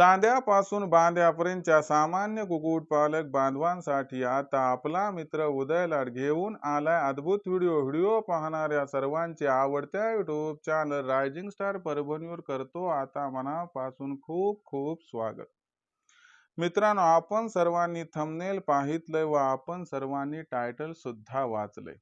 चांद्यापासून बांध्यापर्यंतच्या सामान्य कुक्कुटपालक बांधवांसाठी आता आपला मित्र उदयलाड घेऊन आलाय अद्भुत व्हिडिओ. व्हिडिओ पाहणाऱ्या सर्वांचे आवडत्या युट्यूब चॅनल रायझिंग स्टार परभणीवर करतो आता मनापासून खूप खूप स्वागत. मित्रांनो आपण सर्वांनी थंबनेल पाहितलंय व आपण सर्वांनी टायटल सुद्धा वाचलंय.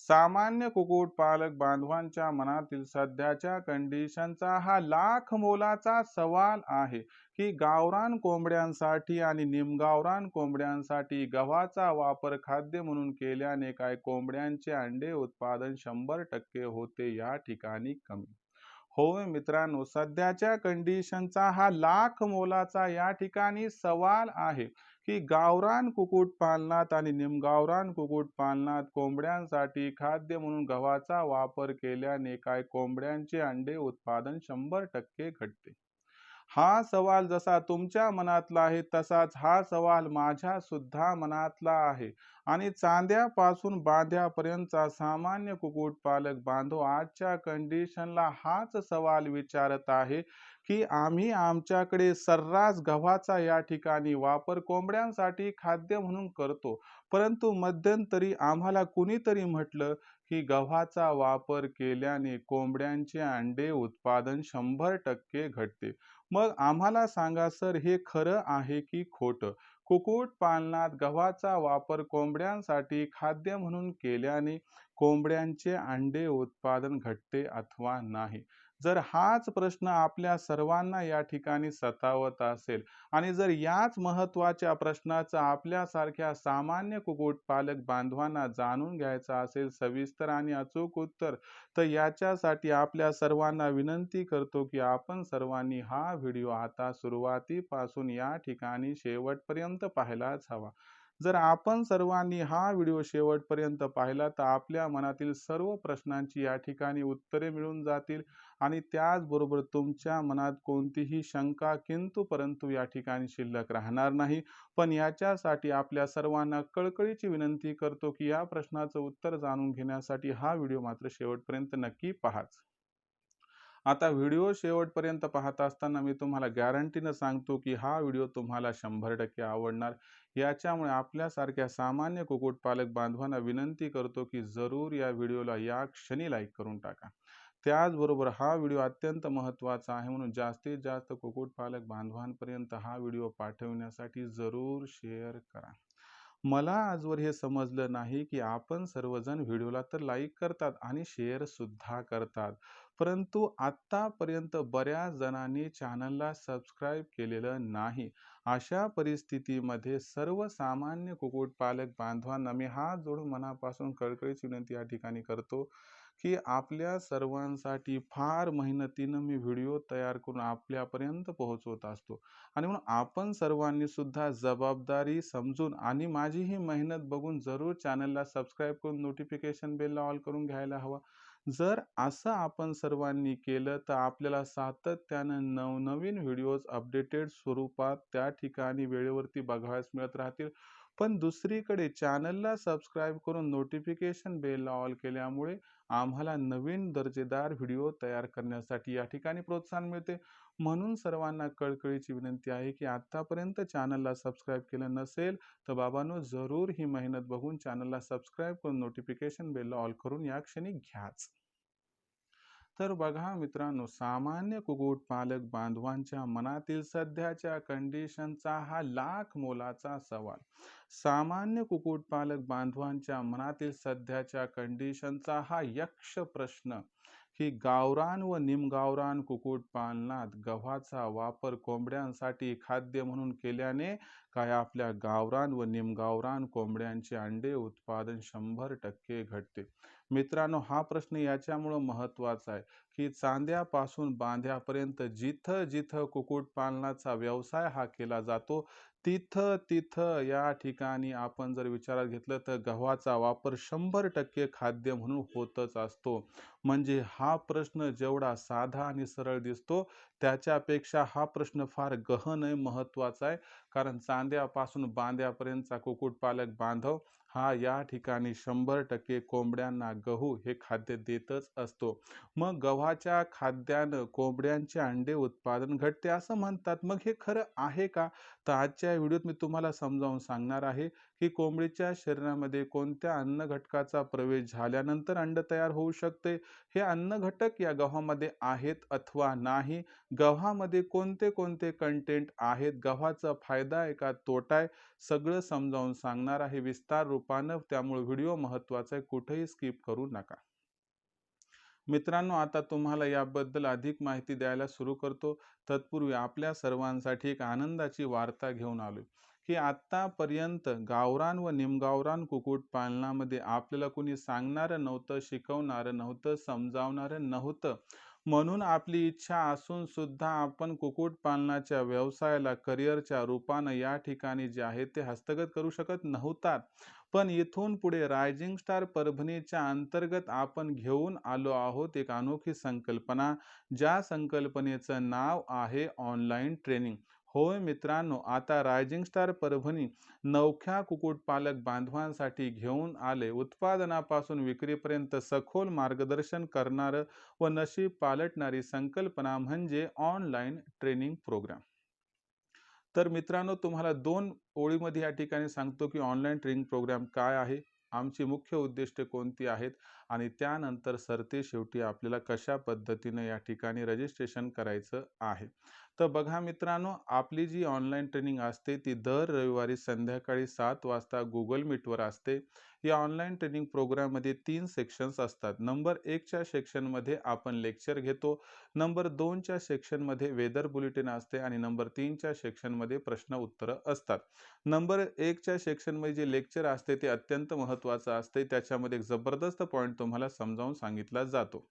सामान्य कुक्कुटपालक बांधवांच्या मनातील सध्याच्या कंडिशनचा हा लाख मोलाचा सवाल आहे की गावरान कोंबड्यांसाठी आणि निमगावरान कोंबड्यांसाठी गव्हाचा वापर खाद्य म्हणून केल्याने काय कोंबड्यांचे अंडे उत्पादन शंभर टक्के होते या ठिकाणी कमी? होय मित्रांनो सध्याच्या कंडिशनचा हा लाख मोलाचा या ठिकाणी सवाल आहे. की गावरान कुक्कुट पालनात आणि निमगावरान कुक्कुट पालनात कोंबड्यांसाठी खाद्य म्हणून गव्हाचा वापर केल्याने काय कोंबड्यांचे अंडे उत्पादन शंभर टक्के घटते? हा सवाल जसा तुमच्या मनातला आहे तसाच हा सवाल माझ्या सुद्धा मनातला आहे. आणि चांद्यापासून बांध्यापर्यंतचा सामान्य कुक्कुटपालक बांधव आजच्या कंडिशनला हाच सवाल विचारत आहे की आम्ही आमच्याकडे सर्रास गव्हाचा या ठिकाणी वापर कोंबड्यांसाठी खाद्य म्हणून करतो. परंतु मध्यंतरी आम्हाला कुणीतरी म्हटलं की गव्हाचा वापर केल्याने कोंबड्यांचे अंडे उत्पादन शंभर टक्के घटते. मग आम्हाला सांगा सर हे खरं आहे की खोटं? कुक्कुट पालनात गव्हाचा वापर कोंबड्यांसाठी खाद्य म्हणून केल्याने कोंबड्यांचे अंडे उत्पादन घटते अथवा नाही? जर हाच प्रश्न आपल्या सर्वांना या ठिकाणी सतावत असेल आणि जर याच महत्त्वाच्या प्रश्नाचा आपल्यासारख्या सामान्य कुक्कुटपालक बांधवांना जाणून घ्यायचा असेल सविस्तर आणि अचूक उत्तर तर याच्यासाठी आपल्या सर्वांना विनंती करतो की आपण सर्वांनी हा व्हिडिओ आता सुरुवातीपासून या ठिकाणी शेवटपर्यंत पाहायलाच हवा. जर आपण सर्वांनी हा व्हिडिओ शेवटपर्यंत पाहिला तर आपल्या मनातील सर्व प्रश्नांची या ठिकाणी उत्तरे मिळून जातील आणि त्याचबरोबर तुमच्या मनात कोणतीही शंका किंतु परंतु या ठिकाणी शिल्लक राहणार नाही. पण याच्यासाठी आपल्या सर्वांना कळकळीची विनंती करतो की या प्रश्नाचं उत्तर जाणून घेण्यासाठी हा व्हिडिओ मात्र शेवटपर्यंत नक्की पाहाच. आता व्हिडिओ शेवटपर्यंत पाहत असताना मी तुम्हाला गॅरंटीनं सांगतो की हा व्हिडिओ तुम्हाला शंभर टक्के आवडणार. याच्यामुळे आपल्यासारख्या सामान्य कुक्कुटपालक बांधवांना विनंती करतो की जरूर या व्हिडिओला या क्षणी लाईक करून टाका. त्याचबरोबर हा व्हिडिओ अत्यंत महत्त्वाचा आहे म्हणून जास्तीत जास्त कुक्कुटपालक बांधवांपर्यंत हा व्हिडिओ पाठवण्यासाठी जरूर शेअर करा. मला आजवर हे समजलं नाही की आपण सर्वजण व्हिडिओला तर लाईक करतात आणि शेअरसुद्धा करतात. परंतु आत्तापर्यंत बऱ्याच जणांनी चॅनलला सबस्क्राईब केलेलं नाही. अशा परिस्थितीमध्ये सर्वसामान्य कुक्कुटपालक बांधवांना मी हात जोडून मनापासून कळकळीची विनंती या ठिकाणी करतो की आपल्या सर्वांसाठी फार मेहनतीनं मी व्हिडिओ तयार करून आपल्यापर्यंत पोहोचवत असतो. आणि म्हणून आपण सर्वांनी सुद्धा जबाबदारी समजून आणि माझी ही मेहनत बघून जरूर चॅनलला सबस्क्राईब करून नोटिफिकेशन बेलला ऑल करून घ्यायला हवा. जर असं आपण सर्वांनी केलं तर आपल्याला सातत्यानं नवनवीन व्हिडिओज अपडेटेड स्वरूपात त्या ठिकाणी वेळेवरती बघावयास मिळत राहतील. पण दुसरीकडे चॅनलला सबस्क्राईब करून नोटिफिकेशन बेलला ऑल केल्यामुळे आम्हाला नवीन दर्जेदार व्हिडिओ तयार करण्यासाठी या ठिकाणी प्रोत्साहन मिळते. म्हणून सर्वांना कळकळीची विनंती आहे की आत्तापर्यंत चॅनलला सबस्क्राईब केलं नसेल तर बाबांनो जरूर ही मेहनत बघून चॅनलला सबस्क्राईब करून नोटिफिकेशन बेलला ऑल करून या क्षणी घ्याच. तर बघा मित्रांनो सामान्य कुक्कुटपालक बांधवांच्या मनातील सध्याच्या कंडिशनचा हा लाख मोलाचा सवाल. सामान्य कुक्कुटपालक बांधवांच्या मनातील सध्याच्या कंडिशनचा हा यक्ष प्रश्न. की गावरान व निमगावरान कुक्कुटपालनात गव्हाचा वापर कोंबड्यांसाठी खाद्य म्हणून केल्याने काय आपल्या गावरान व निमगावरान कोंबड्यांचे अंडे उत्पादन शंभर टक्के घटते? मित्रांनो हा प्रश्न याच्यामुळं महत्त्वाचा आहे की चांद्यापासून बांध्यापर्यंत जिथं जिथं कुक्कुटपालनाचा व्यवसाय हा केला जातो तिथं तिथं या ठिकाणी आपण जर विचारात घेतलं तर गव्हाचा वापर शंभर टक्के खाद्य म्हणून होतच असतो. म्हणजे हा प्रश्न जेवढा साधा आणि सरळ दिसतो त्याच्यापेक्षा हा प्रश्न फार गहन आहे महत्त्वाचा आहे. कारण चांद्यापासून बांद्यापर्यंतचा कुक्कुटपालक बांधव हा या ठिकाणी शंभर टक्के कोंबड्यांना गहू हे खाद्य देतच असतो. मग गव्हाच्या खाद्यानं कोंबड्यांचे अंडे उत्पादन घटते असं म्हणतात. मग हे खरं आहे का? तर आजच्या व्हिडिओत मी तुम्हाला समजावून सांगणार आहे. की कोंबडीच्या शरीरामध्ये कोणत्या अन्न घटकाचा प्रवेश झाल्यानंतर अंड तयार होऊ शकते? हे अन्न घटक या गव्हामध्ये आहेत अथवा नाही? गव्हामध्ये कोणते कोणते कंटेंट आहेत? गव्हाचा फायदा आहे का? तोटा आहे? सगळं समजावून सांगणार आहे विस्तार रूपानं. त्यामुळे व्हिडिओ महत्त्वाचा आहे. कुठेही स्किप करू नका. मित्रांनो आता तुम्हाला याबद्दल अधिक माहिती द्यायला सुरू करतो. तत्पूर्वी आपल्या सर्वांसाठी एक आनंदाची वार्ता घेऊन आलो की आत्तापर्यंत गावरान व निमगावरान कुक्कुटपालनामध्ये आपल्याला कोणी सांगणारं नव्हतं शिकवणारं नव्हतं समजावणारं नव्हतं. म्हणून आपली इच्छा असून सुद्धा आपण कुक्कुटपालनाच्या व्यवसायाला करिअरच्या रूपानं या ठिकाणी जे आहे ते हस्तगत करू शकत नव्हतात. पण इथून पुढे रायझिंग स्टार परभणीच्या अंतर्गत आपण घेऊन आलो आहोत एक अनोखी संकल्पना. ज्या संकल्पनेचं नाव आहे ऑनलाईन ट्रेनिंग. होय मित्रांनो आता रायझिंग स्टार परभणी नवख्या कुक्कुटपालक बांधवांसाठी घेऊन आले. उत्पादनापासून विक्रीपर्यंत सखोल मार्गदर्शन करणारं व नशीब पालटणारी संकल्पना म्हणजे ऑनलाईन ट्रेनिंग प्रोग्राम तर मित्रांनो तुम्हाला दोन ओळीमध्ये या ठिकाणी सांगतो की ऑनलाईन ट्रेनिंग प्रोग्राम काय आहे? आमची मुख्य उद्दिष्टे कोणती आहेत? आणि त्यानंतर सरते शेवटी आपल्याला कशा पद्धतीनं या ठिकाणी रजिस्ट्रेशन करायचं आहे. तर बघा मित्रांनो आपली जी ऑनलाईन ट्रेनिंग असते ती दर रविवारी संध्याकाळी सात वाजता गुगल मीटवर असते. या ऑनलाईन ट्रेनिंग प्रोग्राममध्ये तीन सेक्शन्स असतात. नंबर एकच्या सेक्शनमध्ये आपण लेक्चर घेतो. नंबर दोनच्या सेक्शनमध्ये वेदर बुलेटिन असते आणि नंबर तीनच्या सेक्शनमध्ये प्रश्न उत्तरं असतात. नंबर एकच्या सेक्शनमध्ये जे लेक्चर असते ते अत्यंत महत्त्वाचं असते. त्याच्यामध्ये एक जबरदस्त पॉईंट तुम्हाला समजावून सांगितला जातो.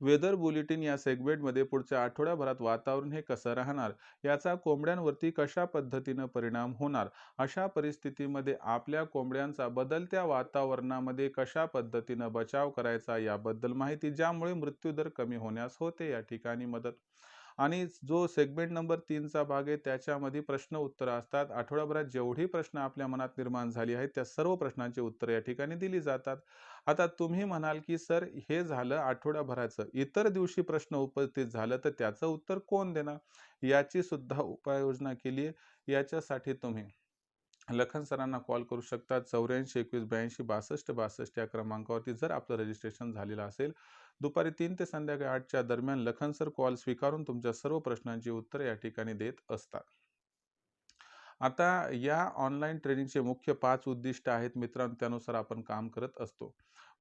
वेदर बुलेटिन या सेगमेंटमध्ये पुढच्या आठवड्याभरात वातावरण हे कसं राहणार? याचा कोंबड्यांवरती कशा पद्धतीनं परिणाम होणार? अशा परिस्थितीमध्ये आपल्या कोंबड्यांचा बदलत्या वातावरणामध्ये कशा पद्धतीनं बचाव करायचा याबद्दल माहिती ज्यामुळे मृत्यूदर कमी होण्यास होते या ठिकाणी मदत आणि जो सेगमेंट नंबर तीनचा भाग आहे त्याच्यामध्ये प्रश्न उत्तरं असतात. आठवड्याभरात जेवढी प्रश्न आपल्या मनात निर्माण झाली आहेत त्या सर्व प्रश्नांची उत्तरं या ठिकाणी दिली जातात. आता तुम्ही म्हणाल की सर हे झालं आठवड्याभराचं इतर दिवशी प्रश्न उपस्थित झालं तर त्याचं उत्तर कोण देणार? याची सुद्धा उपाययोजना केली आहे. याच्यासाठी तुम्ही लखन सरांना कॉल करू शकता. चौऱ्याऐंशी एकवीस ब्याऐंशी बासष्ट बासष्ट या क्रमांकावरती जर आपलं रजिस्ट्रेशन झालेलं असेल दुपारी तीन ते संध्याकाळी आठच्या दरम्यान लखनसर कॉल स्वीकारून तुमच्या सर्व प्रश्नांची उत्तरे या ठिकाणी देत असतात. आता या ऑनलाईन ट्रेनिंगचे मुख्य पाच उद्दिष्ट आहेत. मित्रांनो त्यानुसार आपण काम करत असतो.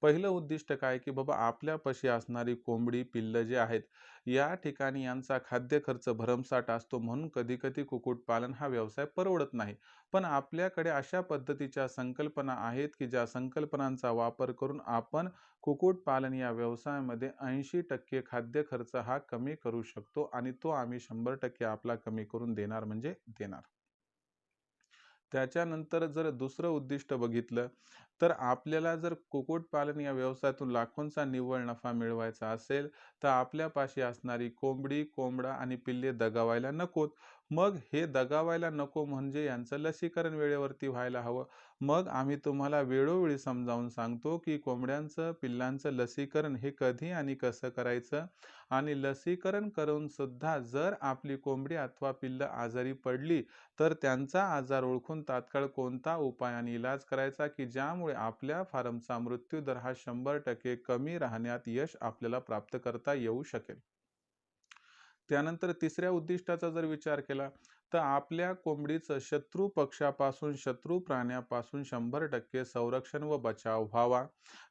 पहिलं उद्दिष्ट काय? की बाबा आपल्यापाशी असणारी कोंबडी पिल्लं जे आहेत या ठिकाणी यांचा खाद्य खर्च भरमसाठ असतो म्हणून कधी कधी कुक्कुटपालन हा व्यवसाय परवडत नाही. पण आपल्याकडे अशा पद्धतीच्या संकल्पना आहेत की ज्या संकल्पनांचा वापर करून आपण कुक्कुटपालन या व्यवसायामध्ये ऐंशी टक्के खाद्य खर्च हा कमी करू शकतो आणि तो आम्ही शंभर टक्के आपला कमी करून देणार म्हणजे देणार. त्याच्यानंतर जर दुसरं उद्दिष्ट बघितलं तर आपल्याला जर कुक्कुटपालन या व्यवसायातून लाखोंचा निव्वळ नफा मिळवायचा असेल तर आपल्यापाशी असणारी कोंबडी कोंबडा आणि पिल्ले दगावायला नकोत. मग हे दगावायला नको म्हणजे यांचं लसीकरण वेळेवरती व्हायला हवं. मग आम्ही तुम्हाला वेळोवेळी समजावून सांगतो की कोंबड्यांचं पिल्लांचं लसीकरण हे कधी आणि कसं करायचं? आणि लसीकरण करून सुद्धा जर आपली कोंबडी अथवा पिल्लं आजारी पडली तर त्यांचा आजार ओळखून तात्काळ कोणता उपाय आणि इलाज करायचा? की ज्यामुळे आपल्या फार्मचा मृत्यूदर हा शंभर टक्के कमी राहण्यात यश आपल्याला प्राप्त करता येऊ शकेल? त्यानंतर तिसऱ्या उद्दिष्टाचा जर विचार केला तर आपल्या कोंबडीचं शत्रू पक्षापासून शत्रू प्राण्यापासून शंभर टक्के संरक्षण व बचाव व्हावा.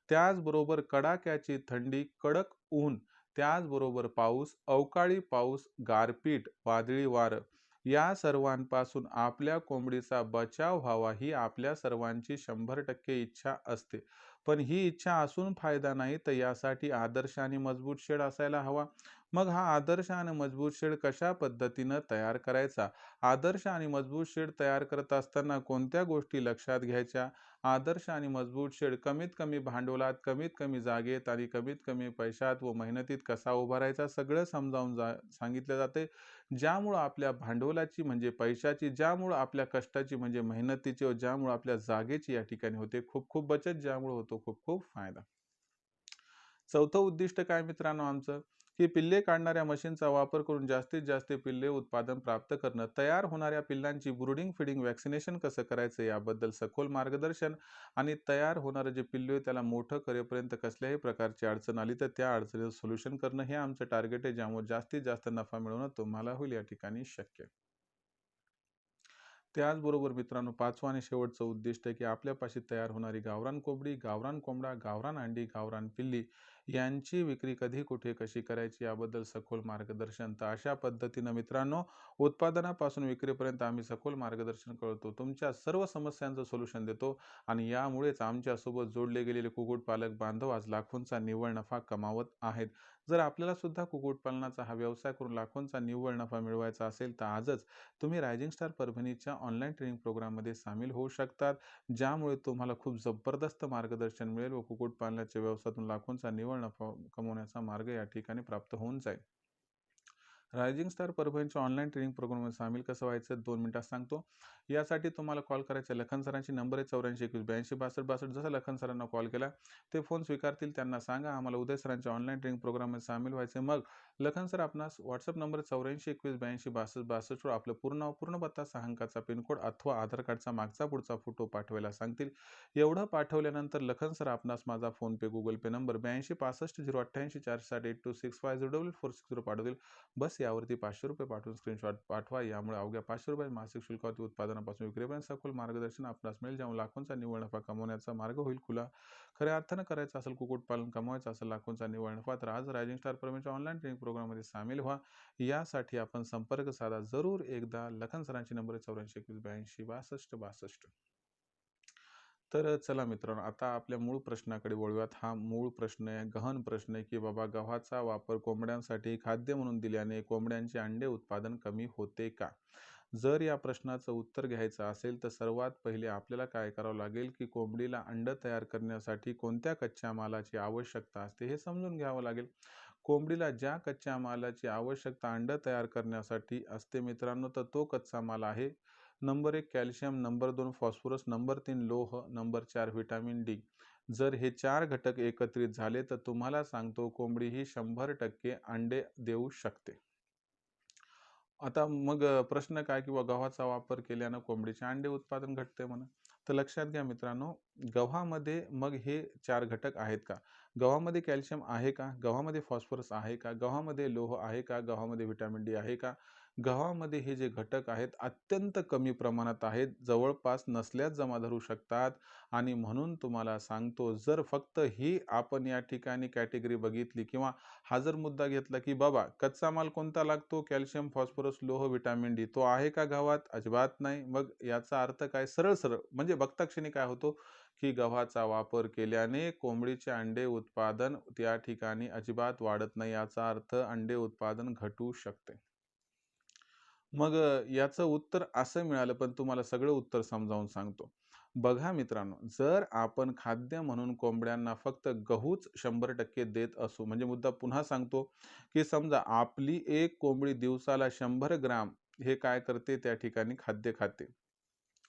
त्याचबरोबर कडाक्याची थंडी कडक ऊन त्याचबरोबर पाऊस अवकाळी पाऊस गारपीट वादळी वारं. या सर्वांपासून आपल्या कोंबडीचा बचाव व्हावा ही आपल्या सर्वांची शंभर टक्के इच्छा असते. पण ही इच्छा असून फायदा नाही तर यासाठी आदर्श आणि मजबूत शेड असायला हवा. मग हा आदर्श आणि मजबूत शेड कशा पद्धतीनं तयार करायचा? आदर्श आणि मजबूत शेड तयार करत असताना कोणत्या गोष्टी लक्षात घ्यायच्या? आदर्श आणि मजबूत शेड कमीत कमी भांडवलात कमीत कमी जागेत आणि कमीत कमी पैशात व मेहनतीत कसा उभा राहायचा सगळं समजावून जा सांगितलं जाते. ज्यामुळं आपल्या भांडवलाची म्हणजे पैशाची ज्यामुळं आपल्या कष्टाची म्हणजे मेहनतीची व ज्यामुळं आपल्या जागेची या ठिकाणी होते. खूप खूप बचत ज्यामुळं होतो खूप खूप फायदा. चौथं उद्दिष्ट काय मित्रांनो आमचं? की पिल्ले काढणाऱ्या मशीनचा वापर करून जास्तीत जास्त पिल्ले उत्पादन प्राप्त करणं तयार होणाऱ्या पिल्लांची ब्रुडिंग फिडिंग वॅक्सिनेशन कसं करायचं याबद्दल सखोल मार्गदर्शन आणि तयार होणारं जे पिल्लू आहे त्याला मोठं करेपर्यंत कसल्याही प्रकारची अडचण आली तर त्या अडचणीचं सोल्युशन करणं हे आमचं टार्गेट आहे ज्यामुळे जास्तीत जास्त नफा मिळवणं तुम्हाला होईल या ठिकाणी शक्य. त्याचबरोबर मित्रांनो पाचवा आणि शेवटचं उद्दिष्ट आहे की आपल्यापाशी तयार होणारी गावरान कोंबडी गावरान कोंबडा गावरान अंडी गावरान पिल्ली यांची विक्री कधी कुठे कशी करायची याबद्दल सखोल मार्गदर्शन? तर अशा पद्धतीनं मित्रांनो उत्पादनापासून विक्रीपर्यंत आम्ही सखोल मार्गदर्शन करतो. तुमच्या सर्व समस्यांचं सोल्युशन देतो आणि यामुळेच आमच्यासोबत जोडले गेलेले कुक्कुटपालक बांधव आज लाखोंचा निव्वळ नफा कमावत आहेत. जर आपल्याला सुद्धा कुक्कुटपालनाचा हा व्यवसाय करून लाखोंचा निव्वळ नफा मिळवायचा असेल तर आजच तुम्ही रायझिंग स्टार परभणीच्या ऑनलाईन ट्रेनिंग प्रोग्राममध्ये सामील होऊ शकतात ज्यामुळे तुम्हाला खूप जबरदस्त मार्गदर्शन मिळेल व कुक्कुटपालनाच्या व्यवसायातून लाखोंचा निव्वळ नफा कमवण्याचा मार्ग या ठिकाणी प्राप्त होऊन जाईल. रायझिंग स्टार परभणीच्या ऑनलाईन ट्रेनिंग प्रोग्राममध्ये सामील कसं व्हायचं दोन मिनिटात सांगतो. यासाठी तुम्हाला कॉल करायचा. लखन सरांची नंबर आहे चौऱ्याऐंशी एकवीस ब्याऐंशी बासष्ट बासष्ट. जसं लखन सरांना कॉल केला ते फोन स्वीकारतील त्यांना सांगा. आम्हाला उदय सरांच्या ऑनलाईन ट्रेनिंग प्रोग्राममध्ये सामील व्हायचे मग लखन सर आपणास व्हॉट्सअप नंबर चौऱ्याऐंशी एकवीस ब्याऐंशी बासष्ट बासष्टवर आपलं पूर्ण नाव पूर्ण पत्ता सहा अंकाचा पिनकोड अथवा आधार कार्डचा मागचा पुढचा फोटो पाठवायला सांगतील. एवढं पाठवल्यानंतर लखन सर आपणास माझा फोनपे गुगल पे नंबर ब्याऐंशी पासष्ट झिरो अठ्ठ्याऐंशी चारशे साठ eight two six five zero double four six zero पाठवतील. बस यावरती पाचशे रुपये पाठवून स्क्रीनशॉट पाठवा. यामुळे अवघ्या पाचशे रुपये मासिक शुल्कावरती उत्पादनापासून विक्रीपर्यंत सखोल मार्गदर्शन आपणास मिळेल. ज्यामुळे लाखोंचा निव्वळ नफा कमवण्याचा मार्ग होईल. खुला खऱ्या अर्थानं करायचं असेल कुक्कुटपालन कमवायचं असेल लाखोंचा निव्वळ नफा तर आज रायझिंग स्टार परमेच्या ऑनलाईन ट्रेनिंग प्रोग्राममध्ये सामील व्हा. यासाठी आपण संपर्क साधा. जरूर एकदा लखन सरांची नंबर चौऱ्याऐंशी एकवीस ब्याऐंशी बासष्ट बासष्ट. तर चला मित्रांनो आता आपल्या मूळ प्रश्नाकडे वळूयात. हा मूळ प्रश्न आहे गहन प्रश्न आहे की बाबा गव्हाचा वापर कोंबड्यांसाठी खाद्य म्हणून दिल्याने कोंबड्यांचे अंडे उत्पादन कमी होते का? जर या प्रश्नाचं उत्तर घ्यायचं असेल तर सर्वात पहिले आपल्याला काय करावं लागेल की कोंबडीला अंड तयार करण्यासाठी कोणत्या कच्च्या मालाची आवश्यकता असते हे समजून घ्यावं लागेल. कोंबडीला ज्या कच्च्या मालाची आवश्यकता अंड तयार करण्यासाठी असते मित्रांनो तर तो कच्चा माल आहे नंबर एक कॅल्शियम नंबर दोन फॉस्फरस नंबर तीन लोह नंबर चार व्हिटॅमिन डी. जर हे चार घटक एकत्रित झाले तर तुम्हाला सांगतो कोंबडी ही शंभर टक्के अंडे देऊ शकते. आता मग प्रश्न काय किंवा गव्हाचा वापर केल्यानं कोंबडीचे अंडे उत्पादन घटते म्हणा. तर लक्षात घ्या मित्रांनो गव्हामध्ये मग हे चार घटक आहेत का? गव्हामध्ये कॅल्शियम आहे का? गव्हामध्ये फॉस्फरस आहे का? गव्हामध्ये लोह आहे का? गव्हामध्ये व्हिटॅमिन डी आहे का? गव्हामध्ये हे जे घटक आहेत अत्यंत कमी प्रमाणात आहेत जवळपास नसल्यास जमा धरू शकतात. आणि म्हणून तुम्हाला सांगतो जर फक्त ही आपण या ठिकाणी कॅटेगरी बघितली किंवा हा जर मुद्दा घेतला की बाबा कच्चा माल कोणता लागतो? कॅल्शियम फॉस्फरस लोह विटॅमिन डी तो आहे का गावात अजिबात नाही. मग याचा अर्थ काय? सरळ सरळ म्हणजे बघता क्षणी काय होतो? की गव्हाचा वापर केल्याने कोंबडीचे अंडे उत्पादन त्या ठिकाणी अजिबात वाढत नाही याचा अर्थ अंडे उत्पादन घटू शकते. मग याचं उत्तर असं मिळालं पण तुम्हाला सगळं उत्तर समजावून सांगतो. बघा मित्रांनो जर आपण खाद्य म्हणून कोंबड्यांना फक्त गहूच शंभर टक्के देत असू म्हणजे मुद्दा पुन्हा सांगतो की समजा आपली एक कोंबडी दिवसाला शंभर ग्राम हे काय करते त्या ठिकाणी खाद्य खाते.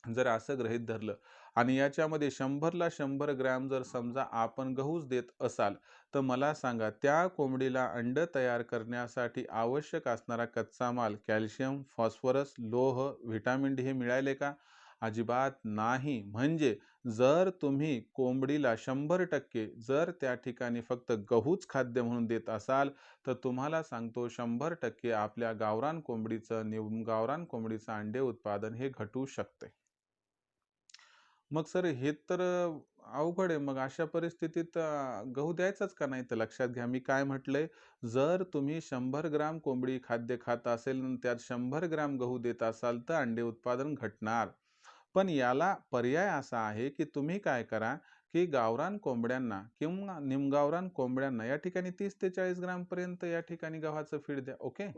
जर असं गृहीत धरलं आणि याच्यामध्ये शंभरला शंभर ग्रॅम जर समजा आपण गहूच देत असाल तर मला सांगा त्या कोंबडीला अंड तयार करण्यासाठी आवश्यक असणारा कच्चा माल कॅल्शियम फॉस्फरस लोह व्हिटॅमिन डी हे मिळाले का? अजिबात नाही. म्हणजे जर तुम्ही कोंबडीला शंभर टक्के जर त्या ठिकाणी फक्त गहूच खाद्य म्हणून देत असाल तर तुम्हाला सांगतो शंभर टक्के आपल्या गावरान कोंबडीचं निव गावरान कोंबडीचं अंडे उत्पादन हे घटू शकते. मग सर हे तर अवघड आहे. मग अशा परिस्थितीत गहू द्यायचाच का नाही तर लक्षात घ्या. मी काय म्हटलंय? जर तुम्ही शंभर ग्राम कोंबडी खाद्य खात असेल त्यात शंभर ग्राम गहू देत असाल तर अंडे उत्पादन घटणार. पण याला पर्याय असा आहे की तुम्ही काय करा की गावरान कोंबड्यांना किंवा निमगावरान कोंबड्यांना या ठिकाणी तीस ते चाळीस ग्रामपर्यंत या ठिकाणी गव्हाचं फीड द्या. ओके?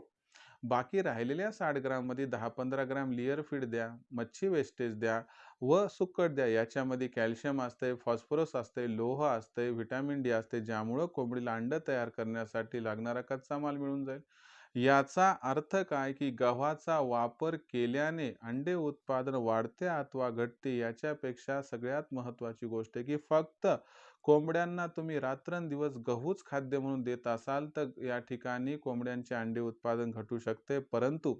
बाकी राहिलेल्या साठ ग्राममध्ये दहा पंधरा ग्राम लिअर फीड द्या मच्छी वेस्टेज द्या व सुक्कट द्या. याच्यामध्ये कॅल्शियम असते फॉस्फरस असते लोह असते व्हिटॅमिन डी असते ज्यामुळं कोंबडीला अंडं तयार करण्यासाठी लागणारा कच्चा माल मिळून जाईल. याचा अर्थ काय? की गव्हाचा वापर केल्याने अंडे उत्पादन वाढते अथवा घटते याच्यापेक्षा सगळ्यात महत्त्वाची गोष्ट आहे की फक्त कोंबड्यांना तुम्ही रात्रंदिवस गहूच खाद्य म्हणून देत असाल तर या ठिकाणी कोंबड्यांचे अंडे उत्पादन घटू शकते. परंतु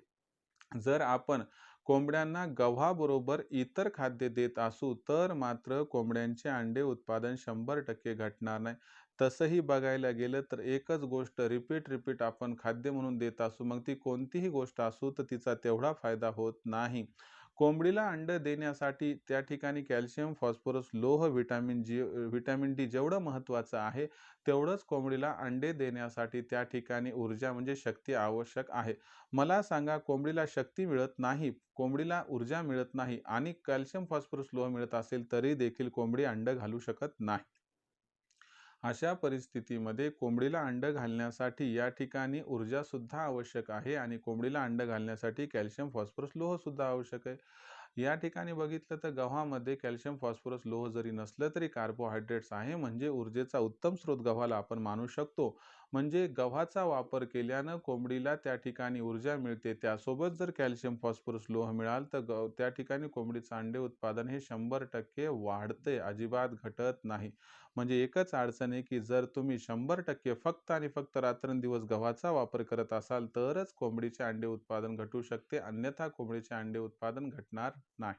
जर आपण कोंबड्यांना गव्हाबरोबर इतर खाद्य देत असू तर मात्र कोंबड्यांचे अंडे उत्पादन शंभर टक्के घटणार नाही. तसंही बघायला गेलं तर एकच गोष्ट रिपीट रिपीट आपण खाद्य म्हणून देत असू मग ती कोणतीही गोष्ट असू तर तिचा तेवढा फायदा होत नाही. कोंबडीला अंड देण्यासाठी त्या ठिकाणी कॅल्शियम फॉस्फरस लोह व्हिटॅमिन जी व्हिटॅमिन डी जेवढं महत्त्वाचं आहे तेवढंच कोंबडीला अंडे देण्यासाठी त्या ठिकाणी ऊर्जा म्हणजे शक्ती आवश्यक आहे. मला सांगा कोंबडीला शक्ती मिळत नाही कोंबडीला ऊर्जा मिळत नाही आणि कॅल्शियम फॉस्फरस लोह मिळत असेल तरी देखील कोंबडी अंड घालू शकत नाही. अशा परिस्थितीमध्ये कोंबडीला अंड घालण्यासाठी या ठिकाणी ऊर्जा सुद्धा आवश्यक आहे आणि कोंबडीला अंड घालण्यासाठी कॅल्शियम फॉस्फरस लोह सुद्धा आवश्यक आहे. या ठिकाणी बघितलं तर गव्हामध्ये कॅल्शियम फॉस्फरस लोह जरी नसलं तरी कार्बोहायड्रेट्स आहे. म्हणजे ऊर्जेचा उत्तम स्रोत गव्हाला आपण मानू शकतो. म्हणजे गव्हाचा वापर केल्यानं कोंबडीला त्या ठिकाणी ऊर्जा मिळते. त्यासोबत जर कॅल्शियम फॉस्फरस लोह मिळाल तर ग त्या ठिकाणी कोंबडीचं अंडे उत्पादन हे शंभर टक्के वाढते अजिबात घटत नाही. म्हणजे एकच अडचण आहे की जर तुम्ही शंभर टक्के फक्त आणि फक्त रात्रंदिवस गव्हाचा वापर करत असाल तरच कोंबडीचे अंडे उत्पादन घटू शकते अन्यथा कोंबडीचे अंडे उत्पादन घटणार नाही.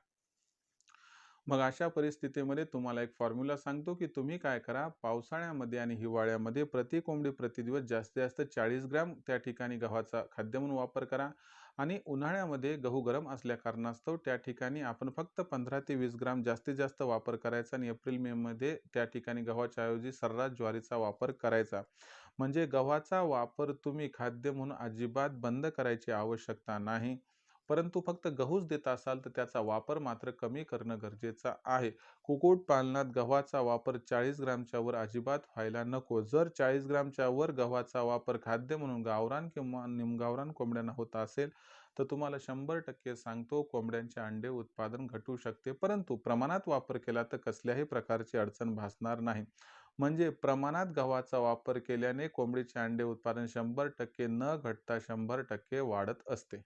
मग अशा परिस्थितीमध्ये तुम्हाला एक फॉर्म्युला सांगतो की तुम्ही काय करा पावसाळ्यामध्ये आणि हिवाळ्यामध्ये प्रति कोंबडी प्रतिदिवस जास्तीत जास्त चाळीस ग्रॅम त्या ठिकाणी गव्हाचा खाद्य म्हणून वापर करा आणि उन्हाळ्यामध्ये गहू गरम असल्या कारणास्तव त्या ठिकाणी आपण फक्त पंधरा ते वीस ग्राम जास्तीत जास्त वापर करायचा आणि एप्रिल मेमध्ये त्या ठिकाणी गव्हाच्या ऐवजी सर्रास ज्वारीचा वापर करायचा. म्हणजे गव्हाचा वापर तुम्ही खाद्य म्हणून अजिबात बंद करायची आवश्यकता नाही. परंतु फक्त गहूच देत असाल तर त्याचा वापर मात्र कमी करणं गरजेचं आहे. कुक्कुटपालनात गव्हाचा वापर चाळीस ग्रामच्या वर अजिबात व्हायला नको. जर चाळीस ग्रामच्या वर गव्हाचा वापर खाद्य म्हणून गावरान किंवा निमगावरान कोंबड्यांना होत असेल तर तुम्हाला शंभर टक्के सांगतो कोंबड्यांचे अंडे उत्पादन घटू शकते. परंतु प्रमाणात वापर केला तर कसल्याही प्रकारची अडचण भासणार नाही. म्हणजे प्रमाणात गव्हाचा वापर केल्याने कोंबडीचे अंडे उत्पादन शंभर टक्के न घटता शंभर टक्के वाढत असते.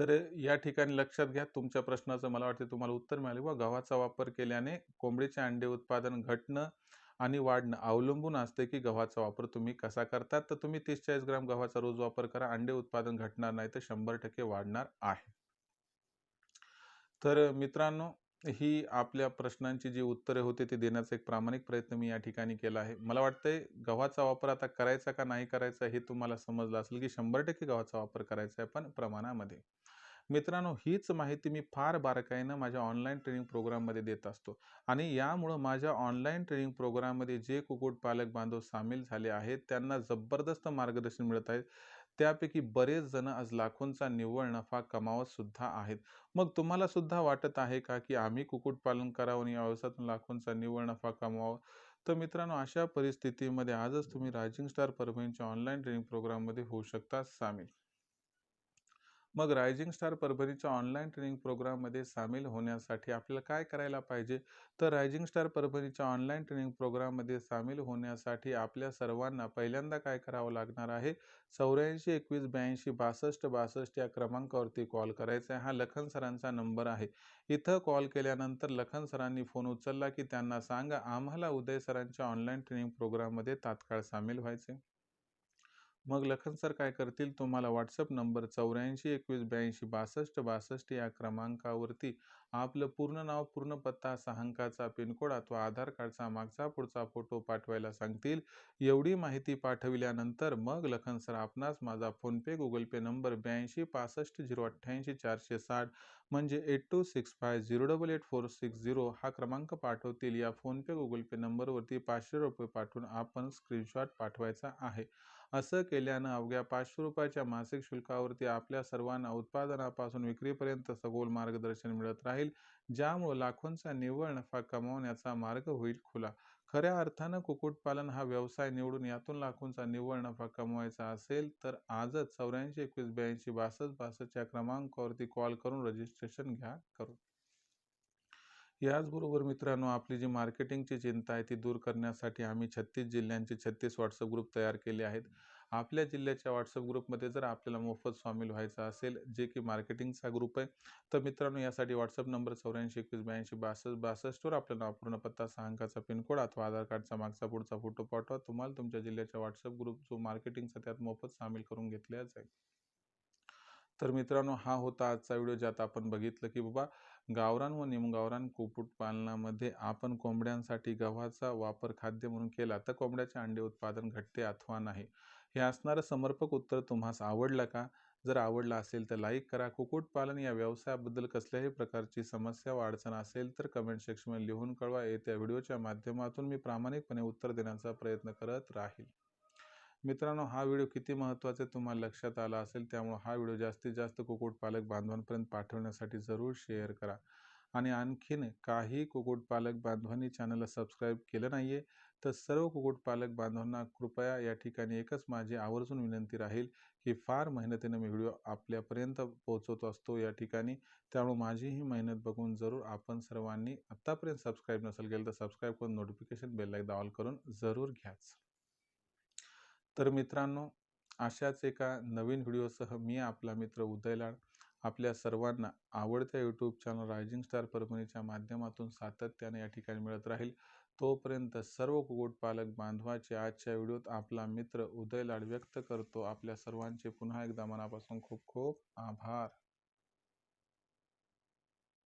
तर या ठिकाणी लक्षात घ्या तुमच्या प्रश्नाचं मला वाटते तुम्हाला उत्तर मिळाले. व गव्हाचा वापर केल्याने कोंबडीचे अंडे उत्पादन घटणं आणि वाढणं अवलंबून असते की गव्हाचा वापर तुम्ही कसा करतात. तर तुम्ही तीस चाळीस ग्राम गव्हाचा रोज वापर करा. अंडे उत्पादन घटणार नाही तर शंभर टक्के वाढणार आहे. तर मित्रांनो ही आपल्या प्रश्नांची जी उत्तरे होते ती देण्याचा एक प्रामाणिक प्रयत्न मी या ठिकाणी केला आहे. मला वाटतंय गव्हाचा वापर आता करायचा का नाही करायचा हे तुम्हाला समजलं असेल की शंभर टक्के गव्हाचा वापर करायचा आहे पण प्रमाणामध्ये. मित्रांनो हीच माहिती मी फार बारकाईनं माझ्या ऑनलाईन ट्रेनिंग प्रोग्राममध्ये देत असतो. आणि यामुळं माझ्या ऑनलाईन ट्रेनिंग प्रोग्राममध्ये जे कुक्कुटपालक बांधव सामील झाले आहेत त्यांना जबरदस्त मार्गदर्शन मिळत आहे. त्यापैकी बरेच जण आज लाखोंचा निव्वळ नफा कमावत सुद्धा आहेत. मग तुम्हाला सुद्धा वाटत आहे का की आम्ही कुक्कुटपालन करावं आणि या व्यवसायातून लाखोंचा निव्वळ नफा कमावा तर मित्रांनो अशा परिस्थितीमध्ये आजच तुम्ही रायझिंग स्टार परभणीच्या ऑनलाईन ट्रेनिंग प्रोग्राममध्ये होऊ शकता सामील. मग रायझिंग स्टार परभणीच्या ऑनलाईन ट्रेनिंग प्रोग्राममध्ये सामील होण्यासाठी आपल्याला काय करायला पाहिजे? तर रायझिंग स्टार परभणीच्या ऑनलाईन ट्रेनिंग प्रोग्राममध्ये सामील होण्यासाठी आपल्या सर्वांना पहिल्यांदा काय करावं लागणार आहे? चौऱ्याऐंशी एकवीस ब्याऐंशी बासष्ट बासष्ट या क्रमांकावरती कॉल करायचा आहे. हा लखन सरांचा नंबर आहे. इथं कॉल केल्यानंतर लखन सरांनी फोन उचलला की त्यांना सांगा आम्हाला उदय सरांच्या ऑनलाईन ट्रेनिंग प्रोग्राममध्ये तात्काळ सामील व्हायचे मग लखन सर काय करतील? तुम्हाला व्हॉट्सअप नंबर चौऱ्याऐंशी एकवीस ब्याऐंशी बासष्ट बासष्ट या क्रमांकावरती आपलं पूर्ण नाव पूर्ण पत्ता सहा पिनकोड अथवा आधार कार्डचा मागचा पुढचा फोटो पाठवायला सांगतील. एवढी माहिती पाठविल्यानंतर मग लखन सर आपणास माझा फोनपे गुगल पे नंबर ब्याऐंशी पासष्ट झिरो अठ्ठ्याऐंशी चारशे साठ म्हणजे eight two six five zero double eight four six zero हा क्रमांक पाठवतील. या फोनपे गुगल पे नंबरवरती पाचशे रुपये पाठवून आपण स्क्रीनशॉट पाठवायचा आहे. असं केल्यानं अवघ्या पाचशे रुपयाच्या मासिक शुल्कावरती आपल्या सर्वांना उत्पादनापासून विक्रीपर्यंत सखोल मार्गदर्शन मिळत राहील ज्यामुळे लाखोंचा निव्वळ नफा कमावण्याचा मार्ग होईल खुला. खऱ्या अर्थानं कुक्कुटपालन हा व्यवसाय निवडून यातून लाखोंचा निव्वळ नफा कमवायचा असेल तर आजच चौऱ्याऐंशी एकवीस ब्याऐंशी बासष्ट बासष्टच्या क्रमांकावरती कॉल करून रजिस्ट्रेशन घ्या करू. याचबरोबर मित्रांनो आपली जी मार्केटिंगची चिंता आहे ती दूर करण्यासाठी आम्ही छत्तीस जिल्ह्यांचे छत्तीस व्हॉट्सअप ग्रुप तयार केले आहेत. आपल्या जिल्ह्याच्या व्हॉट्सअप ग्रुपमध्ये जर आपल्याला मोफत सामील व्हायचं असेल जे की मार्केटिंगचा ग्रुप आहे तर मित्रांनो यासाठी व्हॉट्सअप नंबर चौऱ्याऐंशी एकवीस ब्याऐंशी बासष्ट बासष्टवर आपल्याला नाव पूर्ण पत्ता सहा अंकाचा पिनकोड अथवा आधार कार्डचा मागचा पुढचा फोटो पाठवा. तुम्हाला तुमच्या जिल्ह्याच्या व्हॉट्सअप ग्रुप जो मार्केटिंगचा त्यात मोफत सामील करून घेतल्या जाईल तर मित्रांनो हा होता आजचा व्हिडिओ ज्यात आपण बघितलं की बाबा गावरान व निमगावरान कुक्कुटपालनामध्ये आपण कोंबड्यांसाठी गव्हाचा वापर खाद्य म्हणून केला तर कोंबड्याचे अंडे उत्पादन घटते अथवा नाही? हे असणारं समर्पक उत्तर तुम्हास आवडलं का? जर आवडलं असेल तर लाईक करा. कुक्कुटपालन या व्यवसायाबद्दल कसल्याही प्रकारची समस्या व अडचण असेल तर कमेंट सेक्शनमध्ये लिहून कळवा. येत्या व्हिडिओच्या माध्यमातून मी प्रामाणिकपणे उत्तर देण्याचा प्रयत्न करत राहील. मित्रांनो हा व्हिडिओ किती महत्त्वाचा तुम्हाला लक्षात आला असेल त्यामुळे हा व्हिडिओ जास्तीत जास्त कुक्कुटपालक बांधवांपर्यंत पाठवण्यासाठी जरूर शेअर करा. आणि आणखीन काही कुक्कुटपालक बांधवांनी चॅनलला सबस्क्राईब केलं नाही आहे तर सर्व कुक्कुटपालक बांधवांना कृपया या ठिकाणी एकच माझी आवर्जून विनंती राहील की फार मेहनतीनं मी व्हिडिओ आपल्यापर्यंत पोहोचवत असतो या ठिकाणी. त्यामुळे माझी ही मेहनत बघून जरूर आपण सर्वांनी आत्तापर्यंत सबस्क्राईब नसेल केलं तर सबस्क्राईब करून नोटिफिकेशन बेल दावल करून जरूर घ्याच. तर मित्रांनो अशाच एका नवीन व्हिडिओसह मी आपला मित्र उदयलाड आपल्या सर्वांना आवडत्या यूट्यूब चॅनल रायझिंग स्टार परभणीच्या माध्यमातून सातत्याने या ठिकाणी मिळत राहील. तोपर्यंत सर्व कुक्कुटपालक बांधवाचे आजच्या व्हिडिओत आपला मित्र उदयलाड व्यक्त करतो. आपल्या सर्वांचे पुन्हा एकदा मनापासून खूप खूप आभार.